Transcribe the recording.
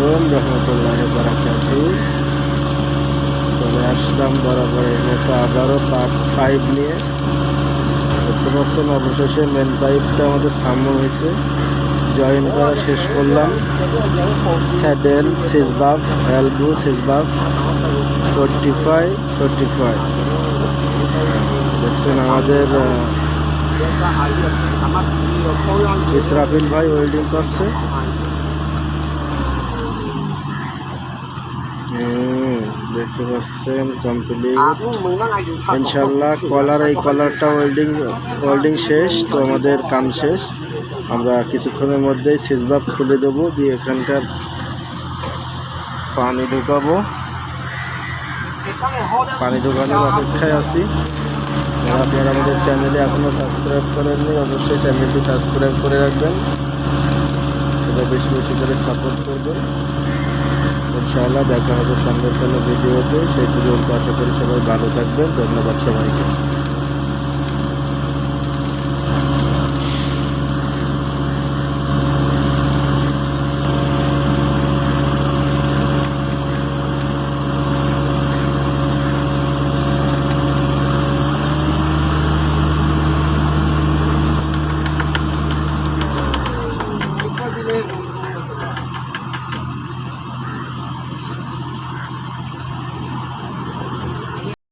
আলাইকুম রহমতুল্লাহ বারাকাতু চলে আসলাম বরাবরের মতো আবারও পার্ট ফাইভ নিয়ে। দেখতে পাচ্ছেন অবশেষে মেন পাইপটা আমাদের সামনে হয়েছে। জয়েন করা শেষ করলাম। স্যাডেল সিজবাফ এলবু সিজবাফ ফোরটি ফাইভ ফোরটি ফাইভ দেখছেন আমাদের ইসরাফিল ভাই ওয়েল্ডিং করছে। দেখতে পাচ্ছেন কমপ্লিট ইনশাল্লাহ কলার এই কলারটা ওয়েল্ডিং ওয়েল্ডিং শেষ তো আমাদের কাম শেষ। আমরা কিছুক্ষণের মধ্যেই সিজবাব খুলে দেবো দিয়ে এখানকার পানি ঢুকাবো। পানি ঢুকানোর অপেক্ষায় আছি। আপনারা আমাদের চ্যানেলে এখনও সাবস্ক্রাইব করেননি অবশ্যই চ্যানেলটি সাবস্ক্রাইব করে রাখবেন। সেটা বেশি বেশি করে সাপোর্ট করবেন। ইনশাআল্লাহ দেখা হবে সামনের কোনো ভিডিওতে। সেই পর্যন্ত আশা করি সবাই ভালো থাকবেন। ধন্যবাদ সবাইকে।